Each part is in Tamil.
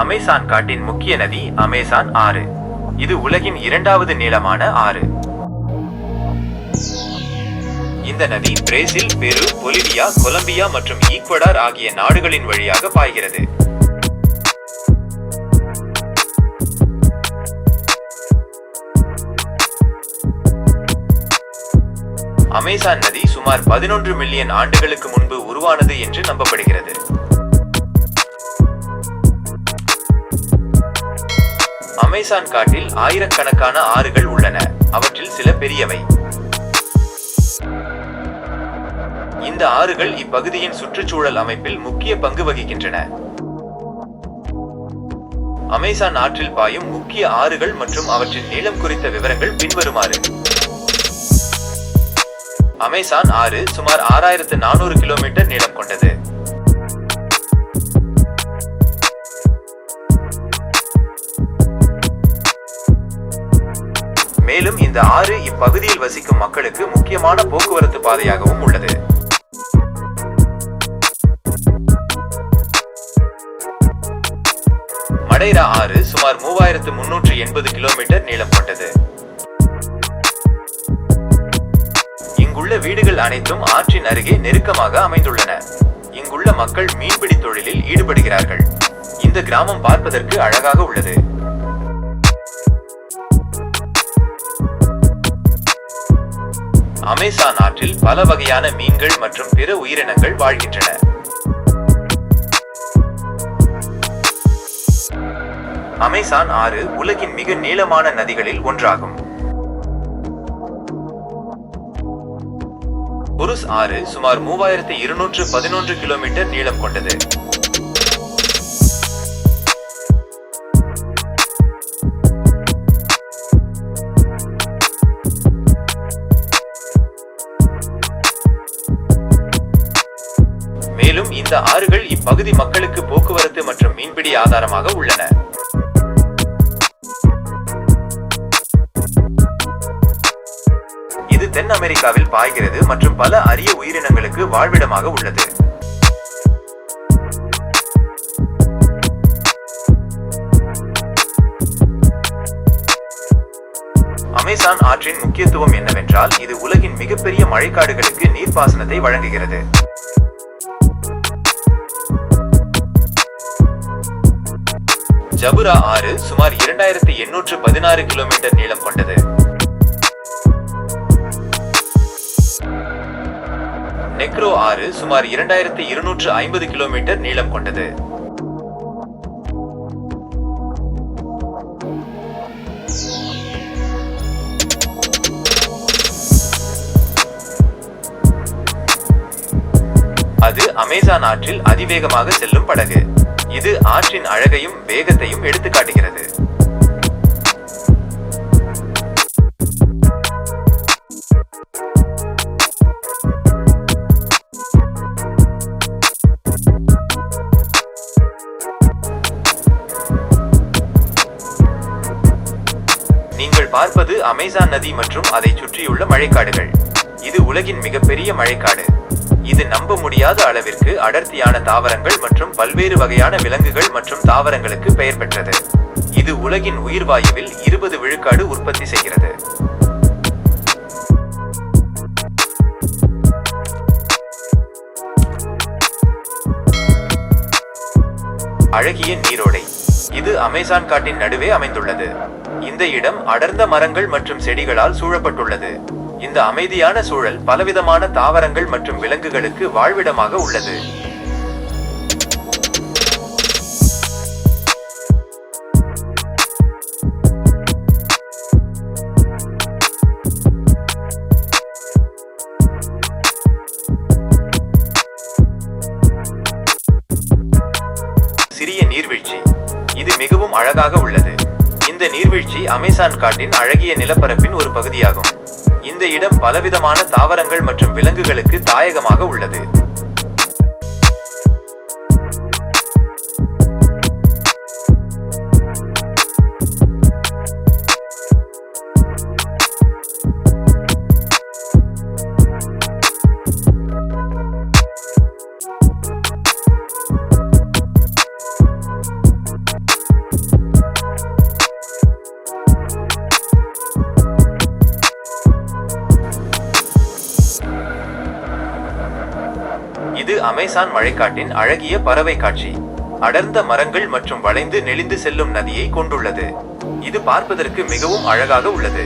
அமேசான் காட்டின் முக்கிய நதி அமேசான் ஆறு. இது உலகின் இரண்டாவது நீளமான ஆறு. இந்த நதி பிரேசில் பெரு பொலிவியா கொலம்பியா மற்றும் ஈக்வடார் ஆகிய நாடுகளின் வழியாக பாய்கிறது. அமேசான் நதி சுமார் பதினொன்று மில்லியன் ஆண்டுகளுக்கு முன்பு உருவானது என்று நம்பப்படுகிறது. அமேசான் காட்டில் ஆயிரக்கணக்கான ஆறுகள் உள்ளன. அவற்றில் சில பெரியவை. இந்த ஆறுகள் இப்பகுதியின் சுற்றுச்சூழல் அமைப்பில் முக்கிய பங்கு வகிக்கின்றன. அமேசான் ஆற்றில் பாயும் முக்கிய ஆறுகள் மற்றும் அவற்றின் நீளம் குறித்த விவரங்கள் பின்வருமாறு. அமேசான் ஆறு சுமார் ஆறாயிரத்து நானூறு கிலோமீட்டர் நீளம் கொண்டது. இந்த ஆறு இப்பகுதியில் வசிக்கும் மக்களுக்கு முக்கியமான போக்குவரத்து பாதையாகவும் உள்ளது. மடைரா ஆறு சுமார் மூவாயிரத்து முன்னூற்று எண்பது கிலோமீட்டர் நீளம் கொண்டது. இங்குள்ள வீடுகள் அனைத்தும் ஆற்றின் அருகே நெருக்கமாக அமைந்துள்ளன. இங்குள்ள மக்கள் மீன்பிடி தொழிலில் ஈடுபடுகிறார்கள். இந்த கிராமம் பார்ப்பதற்கு அழகாக உள்ளது. அமேசான் ஆற்றில் பல வகையான மீன்கள் மற்றும் பிற உயிரினங்கள் வாழ்கின்றன. அமேசான் ஆறு உலகின் மிக நீளமான நதிகளில் ஒன்றாகும். புருஸ் ஆறு சுமார் மூவாயிரத்தி இருநூற்று பதினொன்று கிலோமீட்டர் நீளம் கொண்டது. இந்த ஆறுகள் இப்பகுதி மக்களுக்கு போக்குவரத்து மற்றும் மீன்பிடி ஆதாரமாக உள்ளன. இது தென் அமெரிக்காவில் பாய்கிறது மற்றும் பல அரிய உயிரினங்களுக்கு வாழ்விடமாக உள்ளது. அமேசான் ஆற்றின் முக்கியத்துவம் என்னவென்றால் இது உலகின் மிகப்பெரிய மழைக்காடுகளுக்கு நீர்ப்பாசனத்தை வழங்குகிறது. ஜபுரா ஆறு சுமார் இரண்டாயிரத்தி எண்ணூற்று பதினாறு கிலோமீட்டர் நீளம் கொண்டது. நெக்ரோ ஆறு சுமார் இரண்டாயிரத்தி இருநூற்று ஐம்பது கிலோமீட்டர் நீளம் கொண்டது. அது அமேசான் ஆற்றில் அதிவேகமாக செல்லும் படகு. இது ஆற்றின் அழகையும் வேகத்தையும் எடுத்துக்காட்டுகிறது நீங்கள் பார்ப்பது அமேசான் நதி மற்றும் அதை சுற்றியுள்ள மழைக்காடுகள். இது உலகின் மிகப்பெரிய மழைக்காடு. இது நம்ப முடியாத அளவிற்கு அடர்த்தியான தாவரங்கள் மற்றும் பல்வேறு வகையான விலங்குகள் மற்றும் தாவரங்களுக்கு பெயர் பெற்றது. இது உலகின் உயிர்வாயுவில் இருபது விழுக்காடு உற்பத்தி செய்கிறது. அழகிய நீரோடை. இது அமேசான் காட்டின் நடுவே அமைந்துள்ளது. இந்த இடம் அடர்ந்த மரங்கள் மற்றும் செடிகளால் சூழப்பட்டுள்ளது. இந்த அமைதியான சூழல் பலவிதமான தாவரங்கள் மற்றும் விலங்குகளுக்கு வாழ்விடமாக உள்ளது. சிறிய நீர்வீழ்ச்சி. இது மிகவும் அழகாக உள்ளது. இந்த நீர்வீழ்ச்சி அமேசான் காட்டின் அழகிய நிலப்பரப்பின் ஒரு பகுதியாகும். இந்த இடம் பலவிதமான தாவரங்கள் மற்றும் விலங்குகளுக்கு தாயகமாக உள்ளது. அமேசான் மழைக்காட்டின் அழகிய பறவை காட்சி. அடர்ந்த மரங்கள் மற்றும் வளைந்து நெளிந்து செல்லும் நதியை கொண்டுள்ளது. இது பார்ப்பதற்கு மிகவும் அழகாக உள்ளது.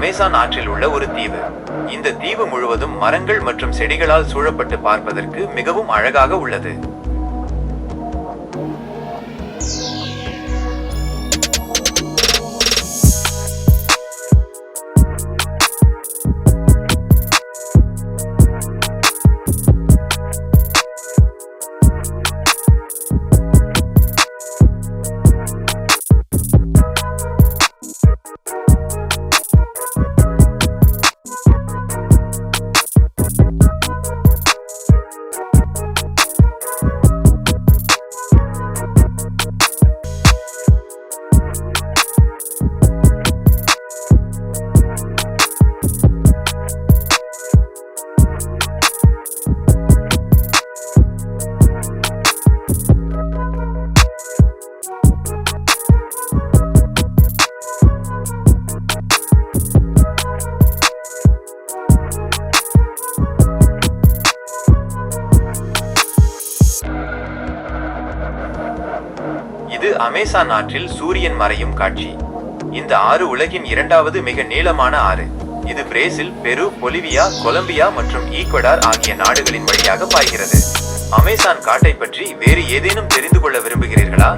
அமேசான் ஆற்றில் உள்ள ஒரு தீவு. இந்த தீவு முழுவதும் மரங்கள் மற்றும் செடிகளால் சூழப்பட்டு பார்ப்பதற்கு மிகவும் அழகாக உள்ளது. அமேசான் ஆற்றில் சூரியன் மறையும் காட்சி. இந்த ஆறு உலகின் இரண்டாவது மிக நீளமான ஆறு. இது பிரேசில் பெரு பொலிவியா கொலம்பியா மற்றும் ஈக்வடார் ஆகிய நாடுகளின் வழியாக பாய்கிறது. அமேசான் காட்டை பற்றி வேறு ஏதேனும் தெரிந்து கொள்ள விரும்புகிறீர்களா?